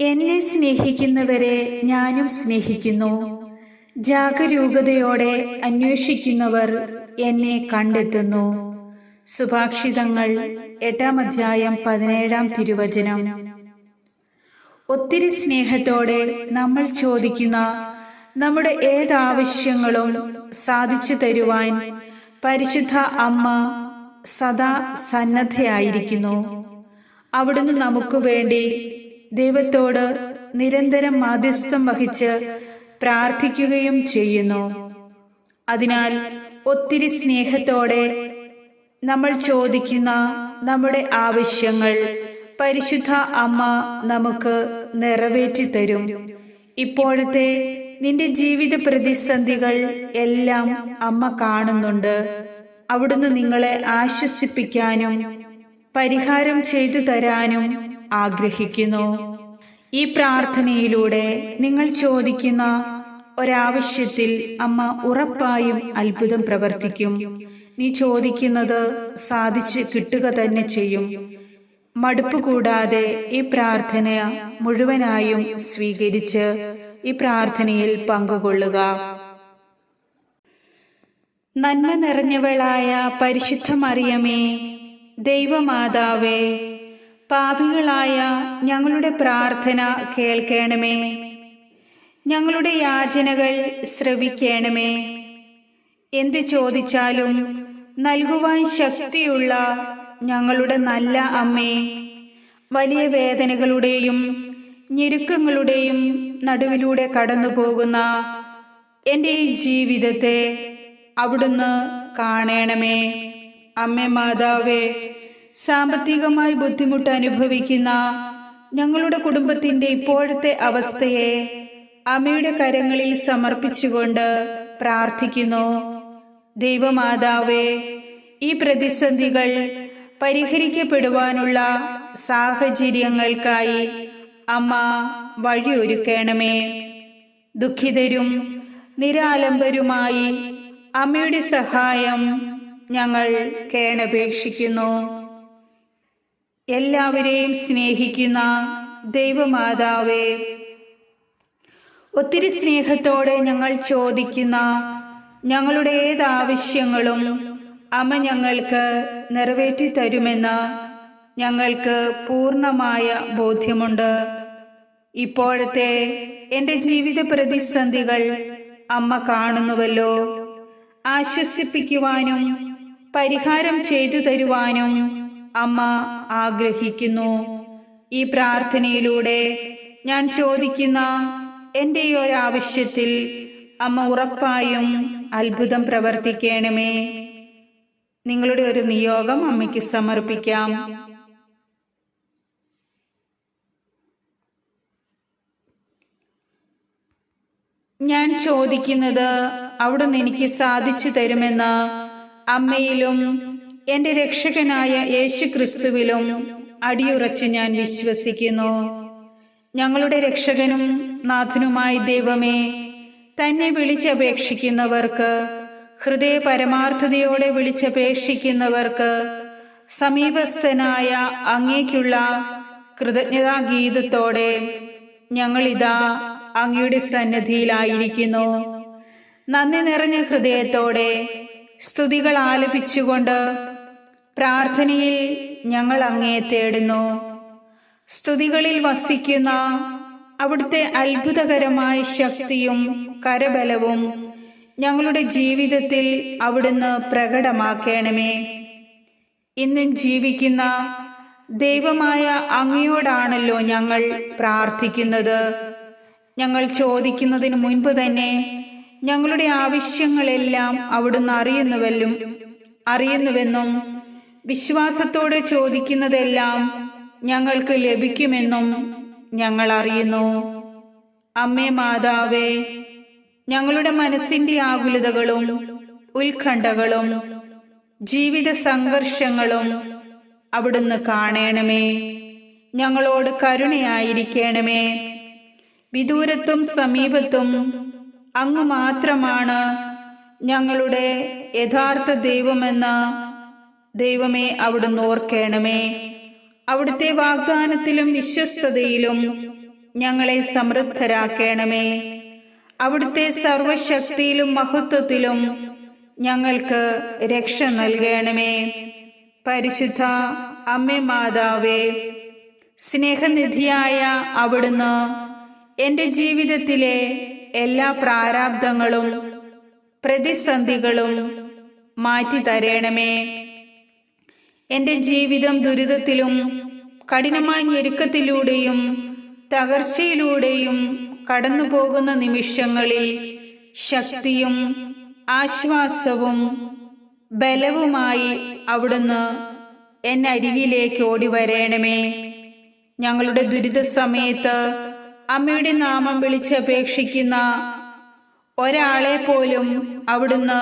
എന്നെ സ്നേഹിക്കുന്നവരെ ഞാനും സ്നേഹിക്കുന്നു. ജാഗരൂകതയോടെ അന്വേഷിക്കുന്നവർ എന്നെ കണ്ടെത്തുന്നു. സുഭാഷിതങ്ങൾ എട്ടാം അധ്യായം പതിനേഴാം തിരുവചനം. ഒത്തിരി സ്നേഹത്തോടെ നമ്മൾ ചോദിക്കുന്ന നമ്മുടെ ഏതാവശ്യങ്ങളും സാധിച്ചു തരുവാൻ പരിശുദ്ധ അമ്മ സദാ സന്നദ്ധയായിരിക്കുന്നു. അവിടുന്ന് നമുക്ക് വേണ്ടി ദൈവത്തോട് നിരന്തരം മാധ്യസ്ഥം വഹിച്ച് പ്രാർത്ഥിക്കുകയും ചെയ്യുന്നു. അതിനാൽ ഒത്തിരി സ്നേഹത്തോടെ നമ്മൾ ചോദിക്കുന്ന നമ്മുടെ ആവശ്യങ്ങൾ പരിശുദ്ധ അമ്മ നമുക്ക് നിറവേറ്റി തരും. ഇപ്പോഴത്തെ നിന്റെ ജീവിത പ്രതിസന്ധികൾ എല്ലാം അമ്മ കാണുന്നുണ്ട്. അവിടുന്ന് നിങ്ങളെ ആശ്വസിപ്പിക്കാനും പരിഹാരം ചെയ്തു തരാനും ആഗ്രഹിക്കുന്നു. ഈ പ്രാർത്ഥനയിലൂടെ നിങ്ങൾ ചോദിക്കുന്ന ഒരാവശ്യത്തിൽ അമ്മ ഉറപ്പായും അത്ഭുതം പ്രവർത്തിക്കും. നീ ചോദിക്കുന്നത് സാധിച്ച് കിട്ടുക തന്നെ ചെയ്യും. മടുപ്പ് കൂടാതെ ഈ പ്രാർത്ഥന മുഴുവനായും സ്വീകരിച്ച് ഈ പ്രാർത്ഥനയിൽ പങ്കുകൊള്ളുക. നന്മ നിറഞ്ഞവളായ പരിശുദ്ധമറിയമേ ദൈവമാതാവേ പാപികളായ ഞങ്ങളുടെ പ്രാർത്ഥന കേൾക്കണമേ. ഞങ്ങളുടെ യാചനകൾ ശ്രവിക്കണമേ. എന്ത് ചോദിച്ചാലും നൽകുവാൻ ശക്തിയുള്ള ഞങ്ങളുടെ നല്ല അമ്മേ വലിയ വേദനകളുടെയും ഞെരുക്കങ്ങളുടെയും നടുവിലൂടെ കടന്നു പോകുന്ന എന്റെ ഈ ജീവിതത്തെ അവിടുന്ന് കാണണമേ. അമ്മേ മാതാവേ സാമ്പത്തികമായി ബുദ്ധിമുട്ട് അനുഭവിക്കുന്ന ഞങ്ങളുടെ കുടുംബത്തിന്റെ ഇപ്പോഴത്തെ അവസ്ഥയെ അമ്മയുടെ കരങ്ങളിൽ സമർപ്പിച്ചുകൊണ്ട് പ്രാർത്ഥിക്കുന്നു. ദൈവമാതാവേ ഈ പ്രതിസന്ധികൾ പരിഹരിക്കപ്പെടുവാനുള്ള സാഹചര്യങ്ങൾക്കായി അമ്മ വഴിയൊരുക്കണമേ. ദുഃഖിതരും നിരാലംബരുമായി അമ്മയുടെ സഹായം ഞങ്ങൾ കേണപേക്ഷിക്കുന്നു. എല്ലാവരെയും സ്നേഹിക്കുന്ന ദൈവമാതാവേ ഒത്തിരി സ്നേഹത്തോടെ ഞങ്ങൾ ചോദിക്കുന്ന ഞങ്ങളുടെ ഏത് ആവശ്യങ്ങളും അമ്മ ഞങ്ങൾക്ക് നിറവേറ്റി തരുമെന്ന് ഞങ്ങൾക്ക് പൂർണമായ ബോധ്യമുണ്ട്. ഇപ്പോഴത്തെ എന്റെ ജീവിത പ്രതിസന്ധികൾ അമ്മ കാണുന്നുവല്ലോ. ആശ്വസിപ്പിക്കുവാനും പരിഹാരം ചെയ്തു തരുവാനും അമ്മ ആഗ്രഹിക്കുന്നു. ഈ പ്രാർത്ഥനയിലൂടെ ഞാൻ ചോദിക്കുന്ന എന്റെ ഒരാവശ്യത്തിൽ അമ്മ ഉറപ്പായും അത്ഭുതം പ്രവർത്തിക്കണമേ. നിങ്ങളുടെ ഒരു നിയോഗം അമ്മയ്ക്ക് സമർപ്പിക്കാം. ഞാൻ ചോദിക്കുന്നത് അവിടുന്ന് എനിക്ക് സാധിച്ചു തരുമെന്ന് അമ്മയിലും എന്റെ രക്ഷകനായ യേശുക്രിസ്തുവിലും അടിയുറച്ച് ഞാൻ വിശ്വസിക്കുന്നു. ഞങ്ങളുടെ രക്ഷകനും നാഥനുമായ ദൈവമേ തന്നെ വിളിച്ചപേക്ഷിക്കുന്നവർക്ക് ഹൃദയ പരമാർത്ഥതയോടെ വിളിച്ചപേക്ഷിക്കുന്നവർക്ക് സമീപസ്ഥനായ അങ്ങേക്കുള്ള കൃതജ്ഞതാ ഗീതത്തോടെ ഞങ്ങളിതാ അങ്ങയുടെ സന്നദ്ധിയിലായിരിക്കുന്നു നന്ദി നിറഞ്ഞ ഹൃദയത്തോടെ സ്തുതികൾ ആലപിച്ചുകൊണ്ട് പ്രാർത്ഥനയിൽ ഞങ്ങൾ അങ്ങയെ തേടുന്നു. സ്തുതികളിൽ വസിക്കുന്ന അവിടുത്തെ അത്ഭുതകരമായ ശക്തിയും കരബലവും ഞങ്ങളുടെ ജീവിതത്തിൽ അവിടുന്ന് പ്രകടമാക്കണമേ. ഇന്നും ജീവിക്കുന്ന ദൈവമായ അങ്ങയോടാണല്ലോ ഞങ്ങൾ പ്രാർത്ഥിക്കുന്നത്. ഞങ്ങൾ ചോദിക്കുന്നതിന് മുൻപ് തന്നെ ഞങ്ങളുടെ ആവശ്യങ്ങളെല്ലാം അവിടുന്ന് അറിയുന്നുവല്ലും അറിയുന്നുവെന്നും വിശ്വാസത്തോടെ ചോദിക്കുന്നതെല്ലാം ഞങ്ങൾക്ക് ലഭിക്കുമെന്നും ഞങ്ങൾ അറിയുന്നു. അമ്മേ മാതാവേ ഞങ്ങളുടെ മനസ്സിന്റെ ആകുലതകളും ഉത്കണ്ഠകളും ജീവിത സംഘർഷങ്ങളും അവിടുന്ന് കാണണമേ. ഞങ്ങളോട് കരുണയായിരിക്കണമേ. വിദൂരത്തും സമീപത്തും അങ്ങ് മാത്രമാണ് ഞങ്ങളുടെ യഥാർത്ഥ ദൈവമെന്ന് ദൈവമേ അവിടുന്ന് ഓർക്കേണമേ. അവിടുത്തെ വാഗ്ദാനത്തിലും വിശ്വസ്തതയിലും ഞങ്ങളെ സമൃദ്ധരാക്കേണമേ. അവിടുത്തെ സർവശക്തിയിലും മഹത്വത്തിലും ഞങ്ങൾക്ക് രക്ഷ നൽകണമേ. പരിശുദ്ധ അമ്മ മാതാവേ സ്നേഹനിധിയായ അവിടുന്ന് എന്റെ ജീവിതത്തിലെ എല്ലാ പ്രാരാബ്ദങ്ങളും പ്രതിസന്ധികളും മാറ്റി തരേണമേ എന്റെ ജീവിതം ദുരിതത്തിലും കഠിനമായ ഞെരുക്കത്തിലൂടെയും തകർച്ചയിലൂടെയും കടന്നു പോകുന്ന നിമിഷങ്ങളിൽ ശക്തിയും ആശ്വാസവും ബലവുമായി അവിടുന്ന് എന്നെ അരികിലേക്ക് ഓടി വരേണമേ ഞങ്ങളുടെ ദുരിത സമയത്ത് അമ്മയുടെ നാമം വിളിച്ചപേക്ഷിക്കുന്ന ഒരാളെ പോലും അവിടുന്ന്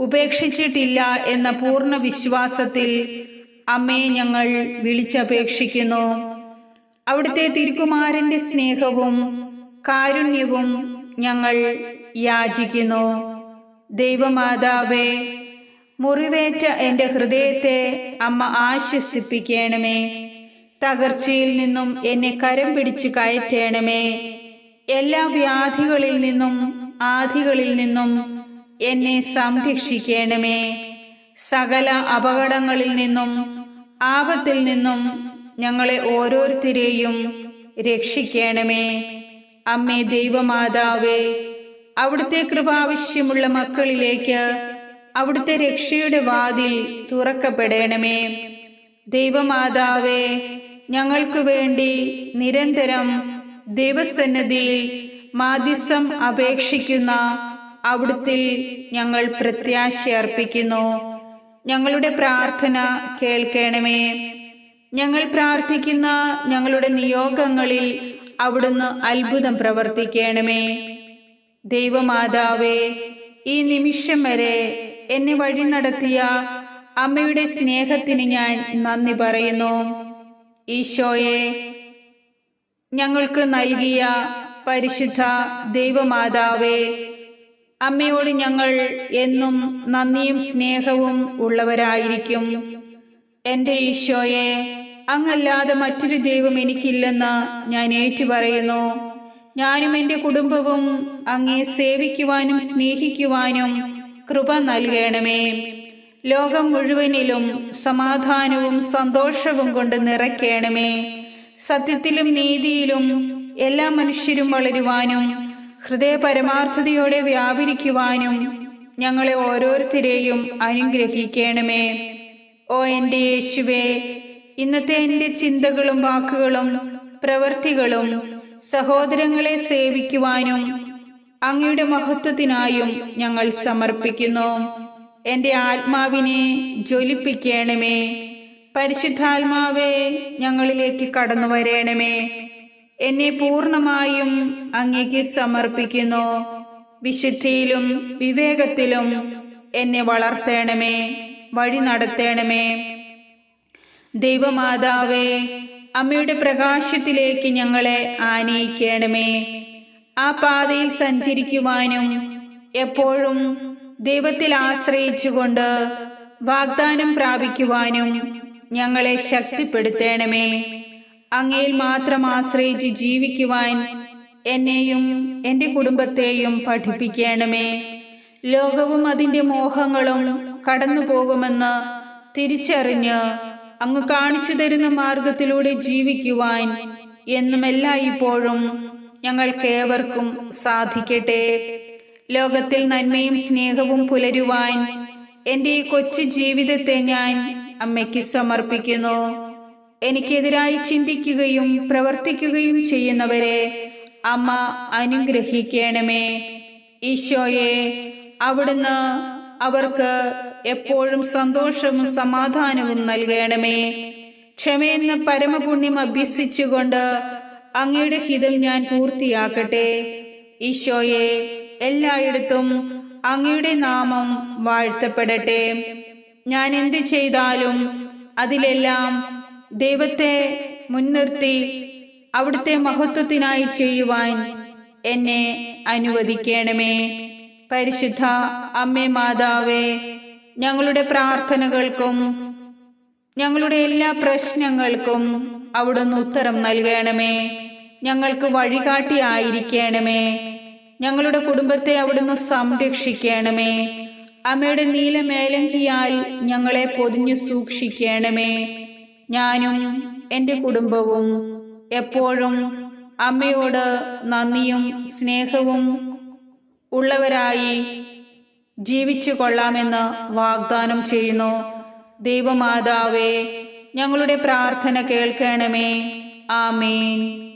ഉപേക്ഷിച്ചിട്ടില്ല എന്ന പൂർണ വിശ്വാസത്തിൽ അമ്മയെ ഞങ്ങൾ വിളിച്ചപേക്ഷിക്കുന്നു. അവിടുത്തെ തിരുക്കുമാരന്റെ സ്നേഹവും കാരുണ്യവും ഞങ്ങൾ യാചിക്കുന്നു. ദൈവമാതാവേ മുറിവേറ്റ എന്റെ ഹൃദയത്തെ അമ്മ ആശ്വസിപ്പിക്കണമേ. തകർച്ചയിൽ നിന്നും എന്നെ കരം പിടിച്ച് കയറ്റണമേ. എല്ലാ വ്യാധികളിൽ നിന്നും ആധികളിൽ നിന്നും എന്നെ സംരക്ഷിക്കണമേ. സകല അപകടങ്ങളിൽ നിന്നും ആപത്തിൽ നിന്നും ഞങ്ങളെ ഓരോരുത്തരെയും രക്ഷിക്കണമേ. അമ്മേ ദൈവമാതാവേ അവിടുത്തെ കൃപാവശ്യമുള്ള മക്കളിലേക്ക് അവിടുത്തെ രക്ഷയുടെ വാതിൽ തുറക്കപ്പെടണമേ. ദൈവമാതാവേ ഞങ്ങൾക്ക് വേണ്ടി നിരന്തരം ദൈവസന്നദ്ധിയിൽ മാധ്യസ്ഥം അപേക്ഷിക്കുന്ന അവിടുത്തിൽ ഞങ്ങൾ പ്രത്യാശ അർപ്പിക്കുന്നു. ഞങ്ങളുടെ പ്രാർത്ഥന കേൾക്കണമേ. ഞങ്ങൾ പ്രാർത്ഥിക്കുന്ന ഞങ്ങളുടെ നിയോഗങ്ങളിൽ അവിടുന്ന് അത്ഭുതം പ്രവർത്തിക്കണമേ. ദൈവമാതാവേ ഈ നിമിഷം വരെ എന്നെ വഴി നടത്തിയ അമ്മയുടെ സ്നേഹത്തിന് ഞാൻ നന്ദി പറയുന്നു. ഈശോയെ ഞങ്ങൾക്ക് നൽകിയ പരിശുദ്ധ ദൈവമാതാവേ അമ്മയോട് ഞങ്ങൾ എന്നും നന്ദിയും സ്നേഹവും ഉള്ളവരായിരിക്കും. എന്റെ ഈശോയെ അങ്ങല്ലാതെ മറ്റൊരു ദൈവം എനിക്കില്ലെന്ന് ഞാൻ ഏറ്റുപറയുന്നു. ഞാനും എന്റെ കുടുംബവും അങ്ങേ സേവിക്കുവാനും സ്നേഹിക്കുവാനും കൃപ നൽകണമേ. ലോകം മുഴുവനിലും സമാധാനവും സന്തോഷവും കൊണ്ട് നിറയ്ക്കണമേ. സത്യത്തിലും നീതിയിലും എല്ലാ മനുഷ്യരും വളരുവാനും ഹൃദയ പരമാർത്ഥതയോടെ വ്യാപരിക്കുവാനും ഞങ്ങളെ ഓരോരുത്തരെയും അനുഗ്രഹിക്കണമേ. ഓ എന്റെ യേശുവേ ഇന്നത്തെ എന്റെ ചിന്തകളും വാക്കുകളും പ്രവൃത്തികളും സഹോദരങ്ങളെ സേവിക്കുവാനും അങ്ങയുടെ മഹത്വത്തിനായും ഞങ്ങൾ സമർപ്പിക്കുന്നു. എന്റെ ആത്മാവിനെ ജ്വലിപ്പിക്കണമേ. പരിശുദ്ധാത്മാവേ ഞങ്ങളിലേക്ക് കടന്നു വരേണമേ എന്നെ പൂർണമായും അങ്ങേക്ക് സമർപ്പിക്കുന്നു. വിശുദ്ധിയിലും വിവേകത്തിലും എന്നെ വളർത്തേണമേ വഴി നടത്തേണമേ. ദൈവമാതാവേ അമ്മയുടെ പ്രകാശത്തിലേക്ക് ഞങ്ങളെ ആനയിക്കണമേ. ആ പാതയിൽ സഞ്ചരിക്കുവാനും എപ്പോഴും ദൈവത്തിൽ ആശ്രയിച്ചുകൊണ്ട് വാഗ്ദാനം പ്രാപിക്കുവാനും ഞങ്ങളെ ശക്തിപ്പെടുത്തേണമേ. അങ്ങയിൽ മാത്രം ആശ്രയിച്ച് ജീവിക്കുവാൻ എന്നെയും എന്റെ കുടുംബത്തെയും പഠിപ്പിക്കണമേ. ലോകവും അതിന്റെ മോഹങ്ങളും കടന്നു പോകുമെന്ന് തിരിച്ചറിഞ്ഞ് അങ്ങ് കാണിച്ചു തരുന്ന മാർഗത്തിലൂടെ ജീവിക്കുവാൻ എന്നും ഇപ്പോഴും ഞങ്ങൾക്കേവർക്കും സാധിക്കട്ടെ. ലോകത്തിൽ നന്മയും സ്നേഹവും പുലരുവാൻ എന്റെ ഈ കൊച്ചു ജീവിതത്തെ ഞാൻ അമ്മയ്ക്ക് സമർപ്പിക്കുന്നു. എനിക്കെതിരായി ചിന്തിക്കുകയും പ്രവർത്തിക്കുകയും ചെയ്യുന്നവരെ അമ്മ അനുഗ്രഹിക്കണമേ. ഈശോയെ അവിടുന്ന് അവർക്ക് എപ്പോഴും സന്തോഷവും സമാധാനവും നൽകണമേ. ക്ഷമയെന്ന പരമപുണ്യം അഭ്യസിച്ചുകൊണ്ട് അങ്ങയുടെ ഹിതം ഞാൻ പൂർത്തിയാക്കട്ടെ. ഈശോയെ എല്ലായിടത്തും അങ്ങയുടെ നാമം വാഴ്ത്തപ്പെടട്ടെ. ഞാൻ എന്ത് ചെയ്താലും അതിലെല്ലാം ദൈവത്തെ മുൻനിർത്തി അവിടുത്തെ മഹത്വത്തിനായി ചെയ്യുവാൻ എന്നെ അനുവദിക്കണമേ. പരിശുദ്ധ അമ്മേ മാതാവേ ഞങ്ങളുടെ പ്രാർത്ഥനകൾക്കും ഞങ്ങളുടെ എല്ലാ പ്രശ്നങ്ങൾക്കും അവിടുന്ന് ഉത്തരം നൽകണമേ. ഞങ്ങൾക്ക് വഴികാട്ടിയായിരിക്കണമേ ഞങ്ങളുടെ കുടുംബത്തെ അവിടുന്ന് സംരക്ഷിക്കണമേ. അമ്മയുടെ നീലമേലങ്കിയാൽ ഞങ്ങളെ പൊതിഞ്ഞു സൂക്ഷിക്കണമേ. ഞാനും എന്റെ കുടുംബവും എപ്പോഴും അമ്മയോട് നന്ദിയും സ്നേഹവും ഉള്ളവരായി ജീവിച്ചു കൊള്ളാമെന്ന് വാഗ്ദാനം ചെയ്യുന്നു. ദൈവമാതാവേ ഞങ്ങളുടെ പ്രാർത്ഥന കേൾക്കണമേ. ആമേൻ.